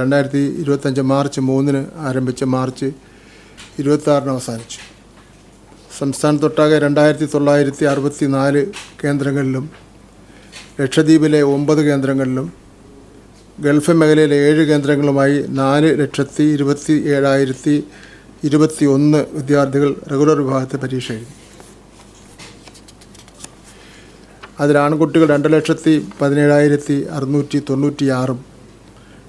രണ്ടായിരത്തി ഇരുപത്തഞ്ച് മാർച്ച് മൂന്നിന് ആരംഭിച്ച മാർച്ച് ഇരുപത്താറിന് അവസാനിച്ചു. സംസ്ഥാനത്തൊട്ടാകെ രണ്ടായിരത്തി തൊള്ളായിരത്തി അറുപത്തി നാല് കേന്ദ്രങ്ങളിലും ലക്ഷദ്വീപിലെ ഒമ്പത് കേന്ദ്രങ്ങളിലും ഗൾഫ് മേഖലയിലെ ഏഴ് കേന്ദ്രങ്ങളുമായി നാല് ലക്ഷത്തി ഇരുപത്തി ഏഴായിരത്തി ഇരുപത്തി ഒന്ന് വിദ്യാർത്ഥികൾ റെഗുലർ വിഭാഗത്തെ പരീക്ഷ എഴുതി. അതിൽ ആൺകുട്ടികൾ രണ്ട് ലക്ഷത്തി പതിനേഴായിരത്തി അറുന്നൂറ്റി തൊണ്ണൂറ്റി ആറും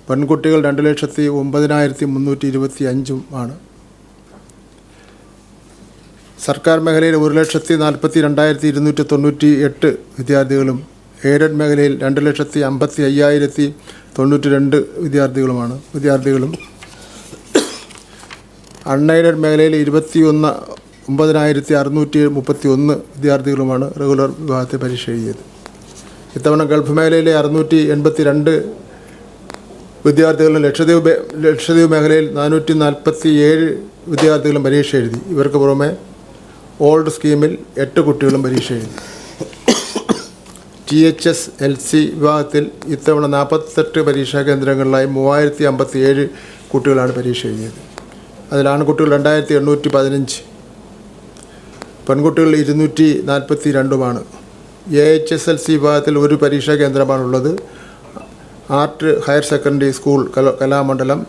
പെൺകുട്ടികൾ രണ്ട് ലക്ഷത്തി ഒമ്പതിനായിരത്തി മുന്നൂറ്റി ഇരുപത്തി അഞ്ചും ആണ്. സർക്കാർ മേഖലയിൽ ഒരു ലക്ഷത്തി നാൽപ്പത്തി രണ്ടായിരത്തി ഇരുന്നൂറ്റി തൊണ്ണൂറ്റി എട്ട് വിദ്യാർത്ഥികളും എയ്ഡഡ് മേഖലയിൽ രണ്ട് ലക്ഷത്തി അമ്പത്തി അയ്യായിരത്തി തൊണ്ണൂറ്റി രണ്ട് വിദ്യാർത്ഥികളുമാണ് വിദ്യാർത്ഥികളും. അൺഎയ്ഡഡ് മേഖലയിൽ ഇരുപത്തി ഒന്ന് ഒമ്പതിനായിരത്തി അറുന്നൂറ്റി മുപ്പത്തി ഒന്ന് വിദ്യാർത്ഥികളുമാണ് റെഗുലർ വിഭാഗത്തെ പരീക്ഷ എഴുതിയത് ഇത്തവണ ഗൾഫ് മേഖലയിലെ അറുന്നൂറ്റി എൺപത്തി രണ്ട് വിദ്യാർത്ഥികളും ലക്ഷദ്വീപ് ലക്ഷദ്വീപ് മേഖലയിൽ നാനൂറ്റി നാൽപ്പത്തി ഏഴ് വിദ്യാർത്ഥികളും പരീക്ഷ എഴുതി. ഇവർക്ക് പുറമെ ഓൾഡ് സ്കീമിൽ എട്ട് കുട്ടികളും പരീക്ഷ എഴുതി. T H S L C വിഭാഗത്തിൽ ഇത്തവണ നാൽപ്പത്തെട്ട് പരീക്ഷാ കേന്ദ്രങ്ങളിലായി മൂവായിരത്തി അമ്പത്തി ഏഴ് കുട്ടികളാണ് പരീക്ഷ എഴുതിയത്. അതിൽ ആൺകുട്ടികൾ രണ്ടായിരത്തി എണ്ണൂറ്റി പതിനഞ്ച് പെൺകുട്ടികൾ ഇരുന്നൂറ്റി നാൽപ്പത്തി രണ്ടുമാണ് A H S L C വിഭാഗത്തിൽ ഒരു പരീക്ഷാ കേന്ദ്രമാണുള്ളത്. Art higher secondary school Kala Kalamandalam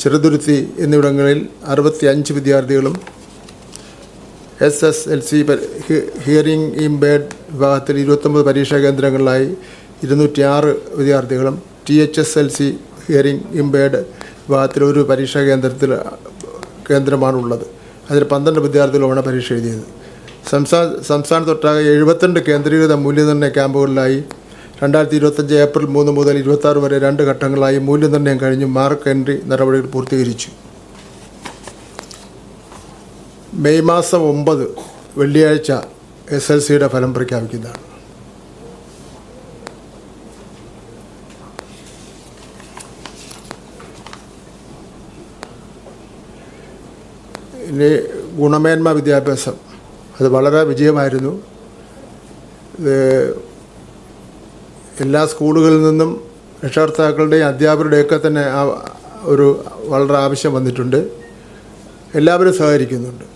Cheruthuruthy എന്നിവിടങ്ങളിൽ അറുപത്തി അഞ്ച് വിദ്യാർത്ഥികളും S S L C hearing impaired വിഭാഗത്തിൽ ഇരുപത്തൊമ്പത് പരീക്ഷാ കേന്ദ്രങ്ങളിലായി ഇരുന്നൂറ്റി ആറ് വിദ്യാർത്ഥികളും T H S L C hearing impaired വിഭാഗത്തിൽ ഒരു പരീക്ഷാ കേന്ദ്രത്തിൽ കേന്ദ്രമാണുള്ളത്. അതിൽ പന്ത്രണ്ട് വിദ്യാർത്ഥികളുമാണ് പരീക്ഷ എഴുതിയത്. സംസ്ഥാന സംസ്ഥാനത്തൊട്ടാകെ എഴുപത്തിരണ്ട് കേന്ദ്രീകൃത മൂല്യനിർണയ ക്യാമ്പുകളിലായി രണ്ടായിരത്തി ഇരുപത്തഞ്ച് ഏപ്രിൽ മൂന്ന് മുതൽ ഇരുപത്താറ് വരെ രണ്ട് ഘട്ടങ്ങളായി മൂല്യനിർണയം കഴിഞ്ഞ് മാർക്ക് എൻട്രി നടപടികൾ പൂർത്തീകരിച്ചു. മെയ് മാസം ഒമ്പത് വെള്ളിയാഴ്ച എസ് എൽ സിയുടെ ഫലം പ്രഖ്യാപിക്കുന്നതാണ്. ഇനി ഗുണമേന്മ വിദ്യാഭ്യാസം. അത് വളരെ വിജയമായിരുന്നു. എല്ലാ സ്കൂളുകളിൽ നിന്നും രക്ഷകർത്താക്കളുടെയും അധ്യാപകരുടെയൊക്കെ തന്നെ ആ ഒരു വളരെ ആവശ്യം വന്നിട്ടുണ്ട്. എല്ലാവരും സഹകരിക്കുന്നുണ്ട്.